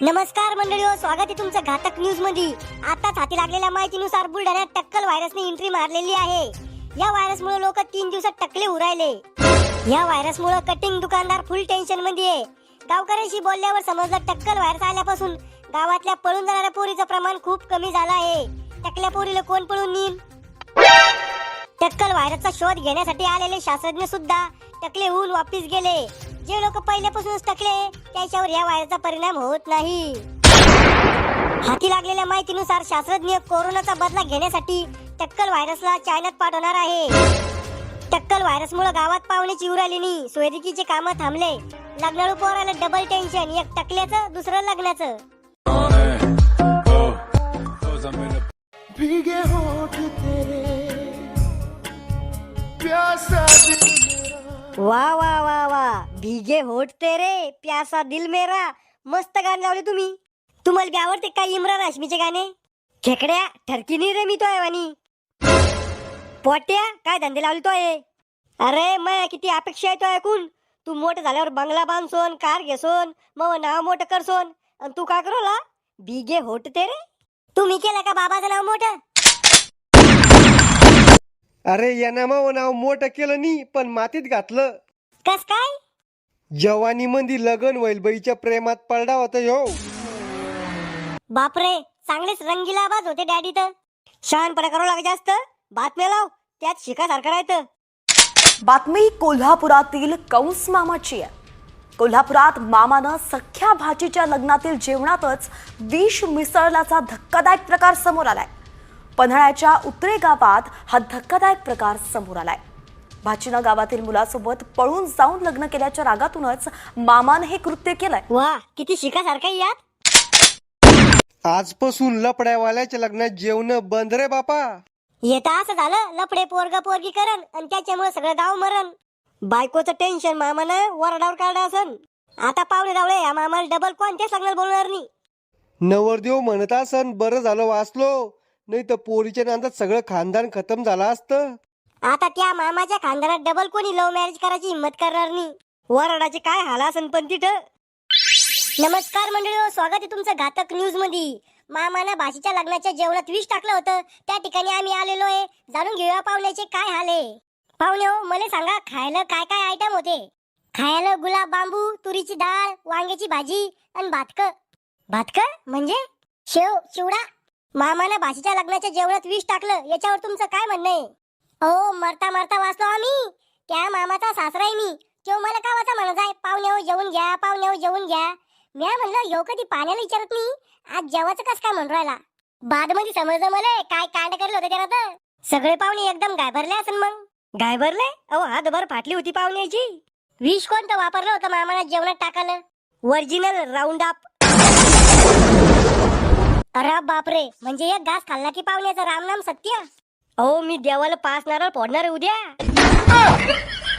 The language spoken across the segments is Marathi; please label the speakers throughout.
Speaker 1: नमस्कार मंडळी स्वागत आहे तुमचं घातक न्यूजमध्ये. आताच हाती लागलेल्या माहितीनुसार बुलढाण्यात टक्कल व्हायरसने एंट्री मारलेली आहे. या व्हायरसमुळे लोक तीन दिवसात टकले उरायले. या व्हायरसमुळे कटिंग दुकानदार फुल टेन्शनमध्ये आहे. गावकऱ्यांशी बोलल्यावर समजलं टक्कल व्हायरस आल्यापासून गावातल्या पळून जाणाऱ्या पोरीचं प्रमाण खूप कमी झालं आहे. टकल्या पोरीला कोण पळून नेईल टक्कल व्हायरसचा शोध घेण्यासाठी आलेले शास्त्रज्ञ सुद्धा टकले होऊन वापिस गेले. जे लोक पहिल्यापासूनच टकले त्याच्यावर या व्हायरसचा परिणाम होत नाही. हाती लागलेल्या माहितीनुसार शास्त्रज्ञ कोरोनाचा बदला घेण्यासाठी टक्कल व्हायरसला चायनात पाठवणार आहे. टक्कल व्हायरसमुळे गावात पाहुण्याची उराली नाही सोयरिकीचे काम थांबले. लग्नाळू पोराला डबल टेन्शन एक टकल्याचं दुसरं लग्नाचं.
Speaker 2: भीगे होठ तेरे प्यासा
Speaker 1: वा वा वा वा. भिगे होट तेरे प्यासा दिल मेरा. मस्त गाणं लावले तुम्ही. तुम्हाला बी आवडते का इम्रान हाशमीचे गाणे? खेकड्या ठरकी नाही रे मी तो वाणी पोट्या काय धंदे लावले तो आहे अरे मग किती अपेक्षा आहे तो ऐकून. तू मोठं झाल्यावर बंगला बांधसोन कार घेसोन मग नाव मोठं करसोन. आणि तू काय करोला? भिगे होट तेरे तुम्ही केलं का बाबाचं नाव मोठं?
Speaker 3: अरे यानं मग नाव मोठं केलं नी पण मातीत घातलं.
Speaker 1: कस काय?
Speaker 3: जवानी मंदी लगन होईल बाईच्या प्रेमात पडला होता ह्यो.
Speaker 1: बापरे चांगलेच रंगीला आवाज होते डॅडी तर. शहाणपणा करावं लागे जास्त. बातम्या लाव त्यात शिकासारखं राहतं
Speaker 4: बातमी कोल्हापुरातील कंस मामाची आहे. कोल्हापुरात मामानं सख्या भाचीच्या लग्नातील जेवणातच विष मिसळल्याचा धक्कादायक प्रकार समोर आलाय. पन्हाळ्याच्या उतरे गावात हा धक्कादायक प्रकार समोर आलाय. भाचीनं गावातील मुलासोबत पळून जाऊन लग्न केल्याच्या रागातूनच मामानं हे कृत्य केलंय.
Speaker 1: वा किती शिकासारखं यात.
Speaker 3: आजपासून लपड्यावाल्याच्या लग्नात जेवण बंद रे बापा.
Speaker 1: येता असं झालं लफडे पोरग पोरगी करण आणि त्याच्यामुळे सगळं गाव मरण. बायकोचं टेन्शन मामानं वरडावर काढलं असन. आता पावले रावळे या मामाला डबल कोणत्याच लग्नाला बोलणार नाही.
Speaker 3: नवरदेव म्हणत असन बरं झालं वाचलो. नाही तर पोरीच्या नांदात सगळं खानदान खतम झालं असतं.
Speaker 1: आता त्या मामाच्या खानदानात डबल कोणी लव्ह मॅरेज करायची हिंमत करणार नाही. वरडाचे काय हाल असन पण तिथं? नमस्कार मंडळी हो, स्वागत आहे तुमचं घातक न्यूजमध्ये मामानं भाषेच्या लग्नाच्या जेवणात विष टाकलं होतं. त्या ठिकाणी आम्ही आलेलो आहे. जाणून घेऊया पाहुण्याचे काय हाल आहे. पाहुणे हो मला सांगा खायला काय काय आयटम होते? खायला गुलाब बांबू तुरीची डाळ वांग्याची भाजी आणि भातक. भातक? म्हणजे? शेव चिवडा? मामानं भाषेच्या लग्नाच्या जेवणात विष टाकलं याच्यावर तुमचं काय म्हणणं आहे? अहो मरता मरता वाचलो आम्ही. त्या मामाचा सासरा आहे मी. तो मला का वाचा म्हणत आहे? पाहुणे जेवून घ्या पाहुण्यावर जेवून घ्या. मी म्हणलं ह्यो कधी पाण्याला विचारत नाही? आज जेवायचं कस काय म्हणून राहिला? बादमध्ये समजलं मला काय कांड करलं होतं त्यानं तर. सगळे पाहुणे एकदम गायभरले असेल मग. गायभरले अहो हातभर फाटली होती पाहुण्याची. विष कोणतं वापरलं होतं मामाला जेवणात टाकालं ओरिजिनल राऊंड अप अरे बापरे म्हणजे एक घास खाल्ला की पाहुण्याचं रामनाम सत्य? अहो मी देवाला पाच नारळ फोडणार आहे उद्या.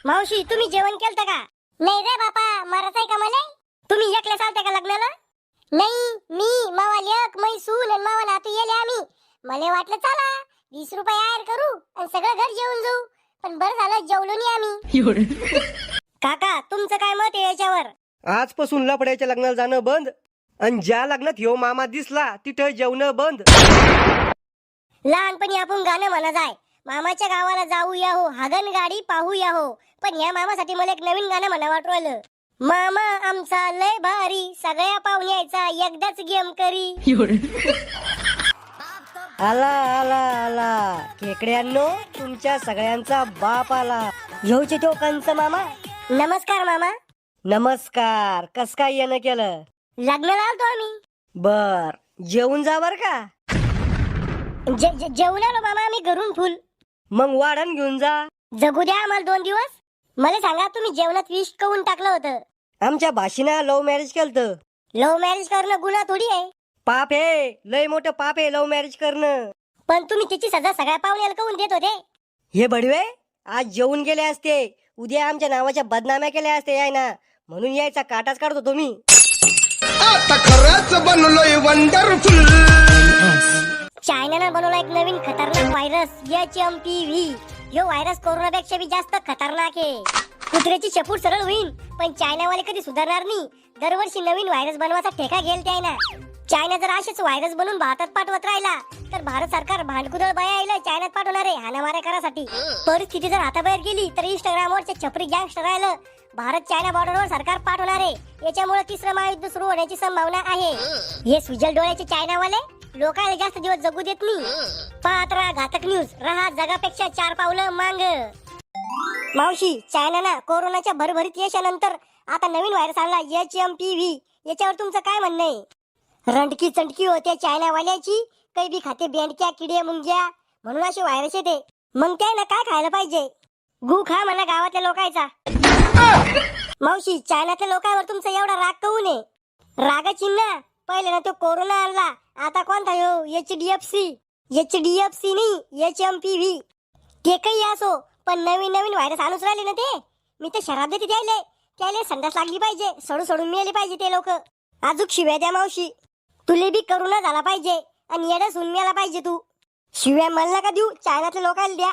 Speaker 1: मावशी तुम्ही जेवण केलं का? नाही रे बापा मरत आहे का मला? तुम्ही एकले चालते का लग्नाला? नाही मी मावा लेक मै सून आणि मावा नातू येले आम्ही. मला वाटलं चला वीस रुपये आयर करू आणि सगळं घर जेवून जाऊ. पण बरं झालं जेवलो नाही आम्ही. काका तुमचं काय मत आहे याच्यावर?
Speaker 3: आजपासून लपड्याच्या लग्नाला जाणं बंद. आणि ज्या लग्नात ह्यो मामा दिसला तिथं जेवण बंद.
Speaker 1: लहानपणी आपण गाणं म्हणत आहे मामाच्या गावाला जाऊ या हो हागन गाडी पाहू या हो. पण या मामासाठी मला एक नवीन गाणं म्हणा वाटू राहिलं मामा आमचा लय भारी सगळ्या पाहुण्याचा एकदाच गेम करी. आला आला आला. खेकड्यांनो तुमच्या सगळ्यांचा बाप आला. येऊचे तो कंच मामा? नमस्कार मामा. नमस्कार. कस काय येणं केलं? लग्नाला आलतो आम्ही. बर. जेवून जा बर का. जे- जे- जेवून आलो मामा आम्ही घरून फुल. मग वाढण घेऊन जा. जगू द्या आम्हाला दोन दिवस. मला सांगा तुम्ही जेवणात विष करून टाकलं होतं. आमच्या भाषीनं लव्ह मॅरेज केलं लव्ह मॅरेज करणं गुन्हा थोडी आहे. पाप आहे लय मोठं पाप आहे लव्ह मॅरेज करणं. पण तुम्ही त्याची सजा सगळ्या पाहुण्याला करून देत होते. हे बडवे आज जेवून गेले असते. उद्या आमच्या नावाच्या बदनाम्या केल्या असते याय ना म्हणून यायचा काटाच काढतो तुम्ही.
Speaker 2: आता खरंच बनलोय वंडरफुल
Speaker 1: चायनानं बनवला एक नवीन खतरनाक virus H M P V ह्यो व्हायरस कोरोनापेक्षा बी जास्त खतरनाक आहे. कुत्र्याची चपूट सरळ होईल पण चायनावाले कधी सुधारणार नाही. दरवर्षी नवीन व्हायरस बनवायचा ठेका घेईल त्या ना. चायना जर असेच व्हायरस बनवून भारतात पाठवत राहिला तर भारत सरकार भांडकुदळ बाया आईला चायनात पाठवणार आहे हाणामाऱ्या करासाठी. परिस्थिती जर हाताबाहेर गेली तर इंस्टाग्रामवरचे छपरी गँगस्टर राहिलं. भारत चायना बॉर्डरवर सरकार पाठवणार आहे. याच्यामुळे तिसरं महायुद्ध सुरू होण्याची संभावना आहे. हे सुजल डोळ्याचे चायनावाले? लोकांना जास्त दिवस जगू देत नाही. पाहत राहा घातक न्यूज. राहा जगापेक्षा चार पावलं मांग. मावशी चायनाना कोरोनाच्या भरभरीत यशानंतर आता नवीन व्हायरस आणला एच एम पी व्ही याच्यावर तुमचं काय म्हणणं आहे? रंडकी चंडकी होते चायनावाल्याची. काही बी खाते बेंडक्या किडे मुंग्या. म्हणून असे व्हायरस येते. मग काय ना काय खायला पाहिजे? गु खा म्हणा गावातल्या लोकांचा मावशी चायनातल्या लोकांवर तुमचा एवढा राग कहू नये रागाची ना पहिले ना तो कोरोना आणला आता कोणता हो? H D F C H D F C नाही एच एम पी व्ही ते काही असो पण नवीन नवीन व्हायरस आणूच राहिले ना ते. मी तर शराब देते द्यायले त्याले संडास लागली पाहिजे सोडून सोडून मेले पाहिजे ते लोक. आजूक शिव्या द्या मावशी. तुले बी करुणा झाला पाहिजे आणि येडा सुन मिळाला पाहिजे तू. शिव्या मला का देऊ चायनातल्या लोकांना द्या.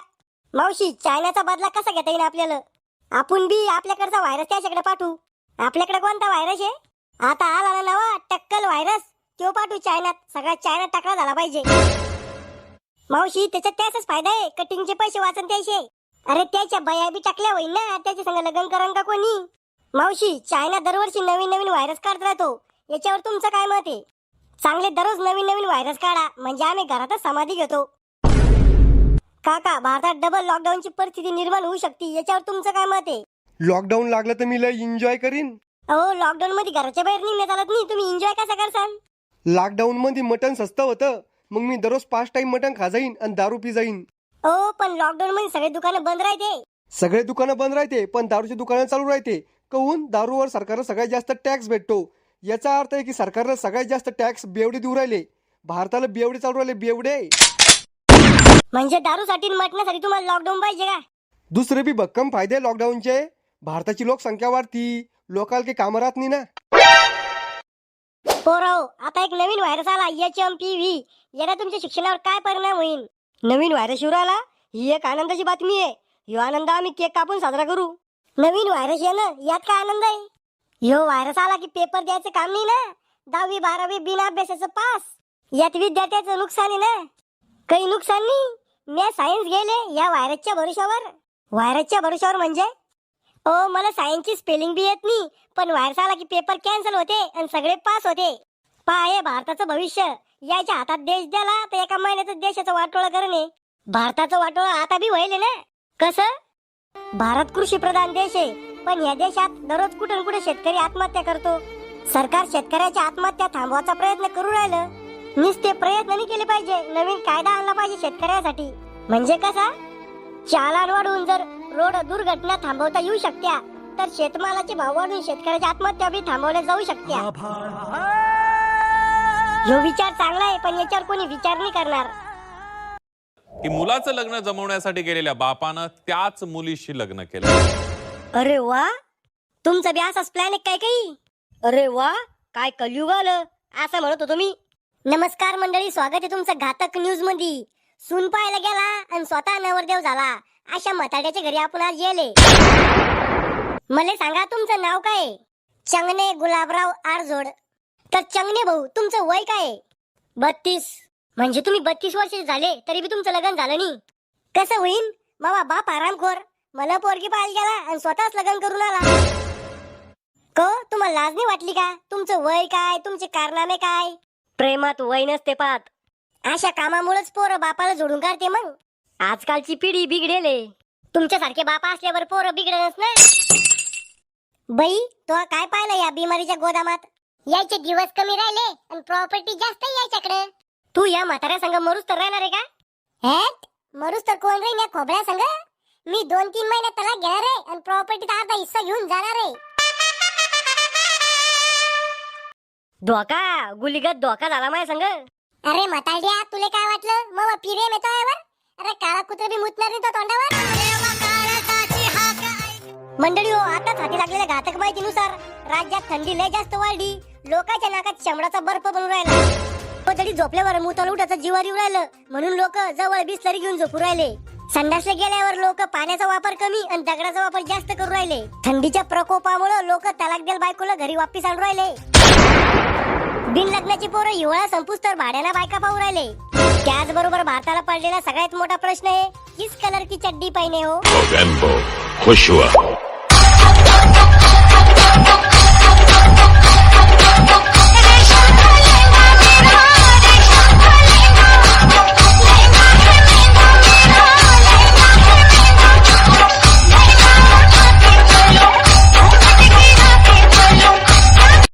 Speaker 1: मावशी चायनाचा बदला कसा घेता येईल आपल्याला? आपण बी आपल्याकडचा व्हायरस त्याच्याकडे पाठवू. आपल्याकडे कोणता व्हायरस आहे? आता आला ना नवा टक्कल व्हायरस तो पाठवू चायनात. सगळा चायनात टाकला झाला पाहिजे. मावशी त्याच्यात त्याचाच फायदा आहे. कटिंगचे पैसे वाचन त्याचे. अरे त्याच्या बया बी टाकल्या होईल ना. त्याच्या संग लग्न करण का कोणी? मावशी चायना दरवर्षी नवीन नवीन व्हायरस काढत राहतो. याच्यावर तुमचं काय मत आहे? चांगले दररोज नवीन नवीन व्हायरस काढा. म्हणजे आम्ही घरातच समाधी घेतो. काका भारतात डबल लॉकडाऊनची परिस्थिती निर्माण होऊ शकते याच्यावर तुमचं काय मत आहे?
Speaker 3: लॉकडाऊन लागलं तर मी लय एन्जॉय करीन.
Speaker 1: अहो लॉकडाऊन मध्ये घराच्या बाहेर निघण्यात आलात नाही तुम्ही एन्जॉय कसा करसाल
Speaker 3: लॉकडाऊन मध्ये मटन सस्तं होतं मग मी दररोज पाच टाइम मटन खा जाईन आणि दारू पी जाईन.
Speaker 1: हो पण लॉकडाऊन मध्ये सगळे दुकानं बंद राहते.
Speaker 3: सगळे दुकानं बंद राहते पण दारूची दुकानं चालू राहते. कहून दारूवर सरकारला सगळ्यात जास्त टॅक्स भेटतो? याचा अर्थ आहे की सरकारला सगळ्यात जास्त टॅक्स बेवडे देऊ राहिले. भारताला बेवडे चालू राहिले बेवडे.
Speaker 1: म्हणजे दारूसाठी आणि मटणासाठी तुम्हाला लॉकडाऊन पाहिजे का?
Speaker 3: दुसरे बी भक्कम फायदे लॉकडाऊनचे भारताची लोकसंख्या वाढती. लोकाल काही कामं राहत नाही ना.
Speaker 1: पोराओ आता एक नवीन व्हायरस आला एच एम पी व्ही याला तुमच्या शिक्षणावर काय परिणाम होईल नवीन व्हायरस येऊ राहिला ही एक आनंदाची बातमी आहे. ह्यो आनंद आम्ही केक कापून साजरा करू. नवीन व्हायरस येणं यात काय आनंद आहे? ह्यो व्हायरस आला की पेपर द्यायचं काम नाही ना? दहावी बारावी बिना अभ्यासाचं पास यात विद्यार्थ्याचं नुकसान आहे ना? काही नुकसान नाही. मी सायन्स गेले या व्हायरसच्या भरोशावर व्हायरसच्या भरोशावर म्हणजे? ओ मला सायन्सची स्पेलिंग बी येत नाही पण व्हायरस आला की पेपर कॅन्सल होते आणि सगळे पास होते. पहा हे भारताचं भविष्य. याच्या हातात देश द्याला तर एका महिन्याचं देशाचं वाटोळं करणे भारताचं वाटोळं आता बी व्हायले ना? कसं? भारत कृषी प्रधान देश आहे पण या देशात दररोज कुठे कुठे शेतकरी आत्महत्या करतो. सरकार शेतकऱ्याच्या आत्महत्या थांबवायचा प्रयत्न करू राहिलं. नुसते प्रयत्न नाही केले पाहिजे. नवीन कायदा आणला पाहिजे शेतकऱ्यासाठी. म्हणजे कसा? चालान जर रोड दुर्घटना थांबवता येऊ शकत्या तर शेतमालाचे भाव वाढून शेतकऱ्याच्या आत्महत्या बी थांबवल्या जाऊ शकत्या. जो विचार चांगला आहे पण याच्यावर कोणी विचार नाही करणार.
Speaker 5: की मुलाचं लग्न जमवण्यासाठी गेलेल्या बापानं त्याच मुलीशी लग्न केलं.
Speaker 1: अरे वा! तुमचा बी असाच प्लॅन आहे काय काही? अरे वा! काय कलयुग आलं. असं म्हणत होतो मी. नमस्कार मंडळी स्वागत आहे तुमचं घातक न्यूजमध्ये सून पाहायला गेला आणि स्वतः नवरदेव झाला. अशा मताड्याच्या घरी आपण आज गेले मला सांगा तुमचं नाव काय? चंगने गुलाबराव आरझोड तर चंगने भाऊ तुमचं वय काय? बत्तीस. म्हणजे तुम्ही बत्तीस वर्ष झाले तरी बी तुमचं लग्न झालं नाही कसं होईन? मामा बाप आरामखोर. मला पोरगी पाहायला गेला आणि स्वतःच लग्न करून आला. क तुम्हाला लाज नाही वाटली का? तुमचं वय काय? तुमचे कारनामे काय? प्रेमात वय नसते पाहत. अशा कामामुळेच पोरं बापाला जोडून काढते मग. आजकालची पिढी बिघडेले तुमच्यासारखे बापा असल्यावर पोरं बिघडणच ना बाई तो काय पाहिलं या बिमारीच्या गोदामात? यायचे दिवस कमी राहिले आणि प्रॉपर्टी जास्त यायच्याकडे तू या म्हाताऱ्या संग मरूस तर राहणार आहे का? हॅट मरूस तर कोण राहील या खोबऱ्या संघ मी दोन तीन महिने तलाक घेणार आहे आणि प्रॉपर्टीचा अर्धा हिस्सा घेऊन जाणार आहे. धोका? गुलीगत धोका झाला माझ्या संग? अरे म्हातारड्या तुले काय वाटलं? मग पिरेम येतो यावर? अरे काळा कुत्र बी मुतणार नाही तो तोंडावर? मंडळी हो आताच हाती लागलेल्या घातक माहितीनुसार राज्यात थंडी लय जास्त वाढली. लोकांच्या नाकात शंभराचा बर्फ बनून राहिला. हो, तो झोपल्यावर मुताला उठाचं जीवार येऊ राहिलं म्हणून लोक जवळ बिस्लरी घेऊन झोपू राहिले. संडासला गेल्यावर लोक पाण्याचा वापर कमी आणि दगडाचा वापर जास्त करू राहिले. थंडीच्या प्रकोपामुळे लोक तलाक देल बायकोला घरी वापिस आणू राहिले. बिन लग्नाची पोरं हिवाळा संपूस तर भाड्याला बायका पाहू राहिले. त्याचबरोबर भारताला पडलेला सगळ्यात मोठा प्रश्न आहे किस कलर की चड्डी पाहिजे हो?
Speaker 6: खुश हुआ।